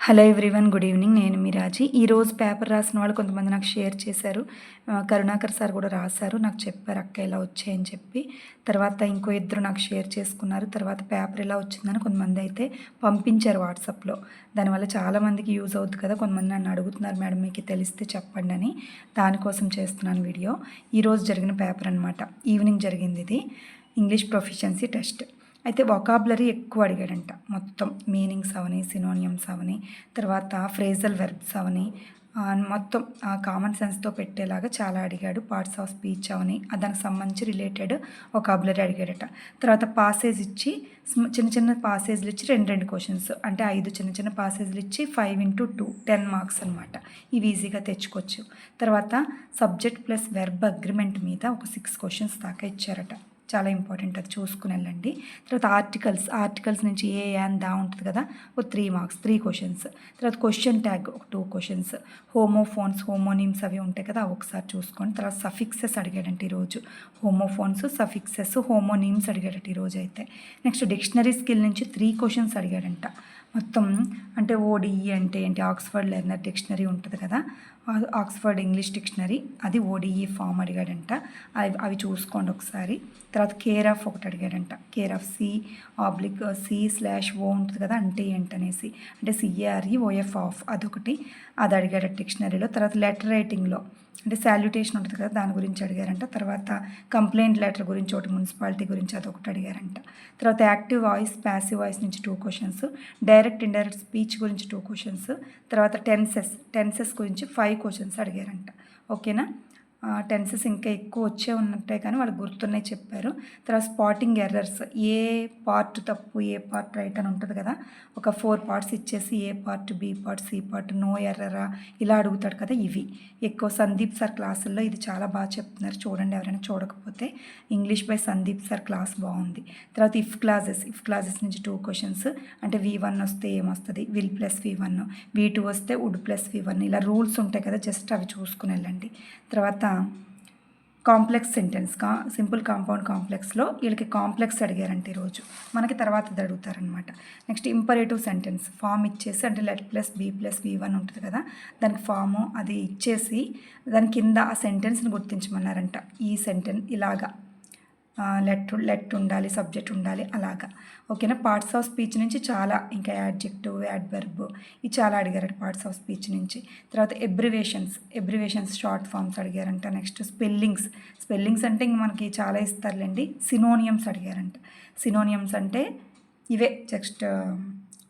Hello everyone good evening. నేను మీరాజీ ఈరోజు paper రాసిన వాళ్ళు కొంతమంది నాకు షేర్ చేశారు. కరుణాకర్ సార్ కూడా రాశారు. నాకు చెప్పారు అక్క ఇలా వచ్చాయని చెప్పి. తర్వాత ఇంకో ఇద్దరు నాకు షేర్ చేసుకున్నారు. తర్వాత పేపర్ ఇలా వచ్చిందని కొంతమంది అయితే పంపించారు వాట్సాప్లో. దానివల్ల చాలామందికి యూజ్ అవుతుంది కదా. కొంతమంది నన్ను అడుగుతున్నారు మేడం మీకు తెలిస్తే చెప్పండి అని. దానికోసం చేస్తున్నాను వీడియో. ఈరోజు జరిగిన పేపర్ అనమాట ఈవినింగ్ జరిగింది ఇది. English proficiency test. అయితే వొకాబులరీ ఎక్కువ అడిగాడంట. మొత్తం మీనింగ్స్ అవని సినోనియమ్స్ అవని తర్వాత ఫ్రేజల్ వెర్బ్స్ అవని ఆ, మొత్తం కామన్ సెన్స్తో పెట్టేలాగా చాలా అడిగాడు. పార్ట్స్ ఆఫ్ స్పీచ్ అవని దానికి సంబంధించి రిలేటెడ్ వొకాబులరీ అడిగాడట. తర్వాత పాసేజ్ ఇచ్చి చిన్న చిన్న పాసేజ్లు ఇచ్చి రెండు రెండు క్వశ్చన్స్ అంటే ఐదు చిన్న చిన్న పాసేజ్లు ఇచ్చి five into two ten marks అనమాట ఇవి ఈజీగా తెచ్చుకోవచ్చు. తర్వాత సబ్జెక్ట్ ప్లస్ వెర్బ్ అగ్రిమెంట్ మీద ఒక సిక్స్ క్వశ్చన్స్ దాకా ఇచ్చారట. చాలా ఇంపార్టెంట్ అది చూసుకుని వెళ్ళండి. తర్వాత ఆర్టికల్స్ ఆర్టికల్స్ నుంచి ఏ యాన్ దా ఉంటుంది కదా ఓ త్రీ మార్క్స్ త్రీ క్వశ్చన్స్. తర్వాత క్వశ్చన్ ట్యాగ్ ఒక టూ క్వశ్చన్స్. హోమోఫోన్స్ హోమోనిమ్స్ అవి ఉంటాయి కదా ఒకసారి చూసుకోండి. తర్వాత సఫిక్సెస్ అడిగాడంటే ఈరోజు. హోమోఫోన్స్ సఫిక్సెస్ హోమోనిమ్స్ అడిగాడట ఈరోజు అయితే నెక్స్ట్ డిక్షనరీ స్కిల్ నుంచి త్రీ క్వశ్చన్స్ అడిగాడంట. మొత్తం అంటే ఓడిఈ అంటే ఏంటి? ఆక్స్ఫర్డ్ లెర్నర్ డిక్షనరీ ఉంటుంది కదా? ఆక్స్ఫర్డ్ ఇంగ్లీష్ డిక్షనరీ అది ఓడిఈ ఫామ్ అడిగాడంట. అవి అవి చూసుకోండి ఒకసారి. తర్వాత కేర్ ఆఫ్ ఒకటి అడిగాడంట. Care of C oblique C slash O ఉంటుంది కదా అంటే ఏంటనేసి. అంటే సిఏఆర్ఈ ఓఎఫ్ ఆఫ్ అదొకటి. అది అడిగాడు డిక్షనరీలో. తర్వాత లెటర్ రైటింగ్లో అంటే శాల్యుటేషన్ ఉంటుంది కదా దాని గురించి అడిగారంట. తర్వాత కంప్లైంట్ లెటర్ గురించి ఒకటి మున్సిపాలిటీ గురించి అదొకటి అడిగారంట. తర్వాత యాక్టివ్ వాయిస్ ప్యాసివ్ వాయిస్ నుంచి two questions. Direct indirect speech గురించి టూ క్వశ్చన్స్ తర్వాత టెన్సెస్ టెన్సెస్ గురించి ఫైవ్ క్వశ్చన్స్ అడిగారంట. ఓకేనా? టెన్సెస్ ఇంకా ఎక్కువ వచ్చే ఉన్నట్టే కానీ వాళ్ళు గుర్తున్నాయి చెప్పారు. తర్వాత స్పాటింగ్ ఎర్రర్స్ ఏ పార్ట్ తప్పు ఏ పార్ట్ రైట్ అని ఉంటుంది కదా ఒక ఫోర్ పార్ట్స్ ఇచ్చేసి A part B part C part no ఎర్రరా ఇలా అడుగుతాడు కదా ఇవి. ఎక్కువ సందీప్ సార్ క్లాసుల్లో ఇది చాలా బాగా చెప్తున్నారు. చూడండి ఎవరైనా చూడకపోతే English by Sandeep sir class బాగుంది. తర్వాత ఇఫ్ క్లాసెస్ ఇఫ్ క్లాసెస్ నుంచి టూ క్వశ్చన్స్ అంటే వి వన్ వస్తే ఏమొస్తుంది? Will plus V one V two వస్తే వుడ్ ప్లస్ వి వన్ ఇలా రూల్స్ ఉంటాయి కదా జస్ట్ అవి చూసుకుని వెళ్ళండి. తర్వాత కాంప్లెక్స్ సెంటెన్స్ కా సింపుల్ కాంపౌండ్ కాంప్లెక్స్లో వీళ్ళకి కాంప్లెక్స్ అడిగారంటే ఈరోజు. మనకి తర్వాత ఇది అడుగుతారనమాట నెక్స్ట్ ఇంపరేటివ్ సెంటెన్స్ ఫామ్ ఇచ్చేసి అంటే let plus B plus B one ఉంటుంది కదా దానికి ఫాము అది ఇచ్చేసి దాని కింద ఆ సెంటెన్స్ని గుర్తించమన్నారంట. ఈ సెంటెన్స్ ఇలాగా. లెట్ లెట్ ఉండాలి సబ్జెక్ట్ ఉండాలి అలాగా. ఓకేనా? పార్ట్స్ ఆఫ్ స్పీచ్ నుంచి చాలా ఇంకా యాడ్జెక్టివ్ యాడ్వర్బ్ ఇవి చాలా అడిగారట పార్ట్స్ ఆఫ్ స్పీచ్ నుంచి. తర్వాత ఎబ్రివేషన్స్ ఎబ్రివేషన్స్ షార్ట్ ఫామ్స్ అడిగారంట. నెక్స్ట్ స్పెల్లింగ్స్ స్పెల్లింగ్స్ అంటే ఇంక మనకి చాలా ఇస్తారులేండి. సినోనియమ్స్ అడిగారంట. సినోనియమ్స్ అంటే ఇవే జస్ట్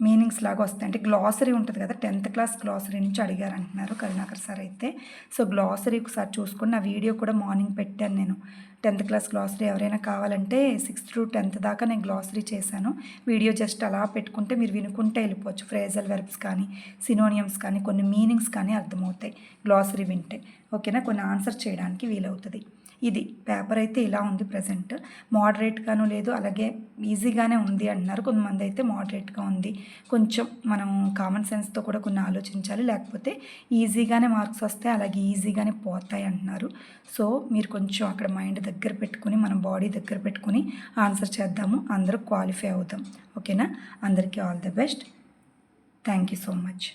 మీనింగ్స్ లాగా వస్తాయి. అంటే గ్లాసరీ ఉంటుంది కదా టెన్త్ క్లాస్ గ్లాసరీ నుంచి అడిగారు అంటున్నారు కరుణాకర్ సార్ అయితే. సో గ్లాసరీ ఒకసారి చూసుకొని నా వీడియో కూడా మార్నింగ్ పెట్టాను నేను. టెన్త్ క్లాస్ గ్లాసరీ ఎవరైనా కావాలంటే సిక్స్త్ టు టెన్త్ దాకా నేను గ్లాసరీ చేశాను. వీడియో జస్ట్ అలా పెట్టుకుంటే మీరు వినుకుంటే వెళ్ళిపోవచ్చు. ఫ్రేజల్ వెర్బ్స్ కానీ సినోనియమ్స్ కానీ కొన్ని మీనింగ్స్ కానీ అర్థమవుతాయి. గ్లాసరీ వింటే. ఓకేనా? కొన్ని ఆన్సర్ చేయడానికి వీలవుతుంది. ఇది పేపర్ అయితే ఇలా ఉంది ప్రజెంట్. మోడరేట్గాను లేదు అలాగే ఈజీగానే ఉంది అంటున్నారు. కొంతమంది అయితే మోడరేట్గా ఉంది. కొంచెం మనం కామన్ సెన్స్తో కూడా కొన్ని ఆలోచించాలి. లేకపోతే ఈజీగానే మార్క్స్ వస్తాయి అలాగే ఈజీగానే పోతాయి అంటున్నారు. సో మీరు కొంచెం అక్కడ మైండ్ దగ్గర పెట్టుకుని మన బాడీ దగ్గర పెట్టుకుని ఆన్సర్ చేద్దాము. అందరూ క్వాలిఫై అవుతాం ఓకేనా? అందరికీ all the best. Thank you so much.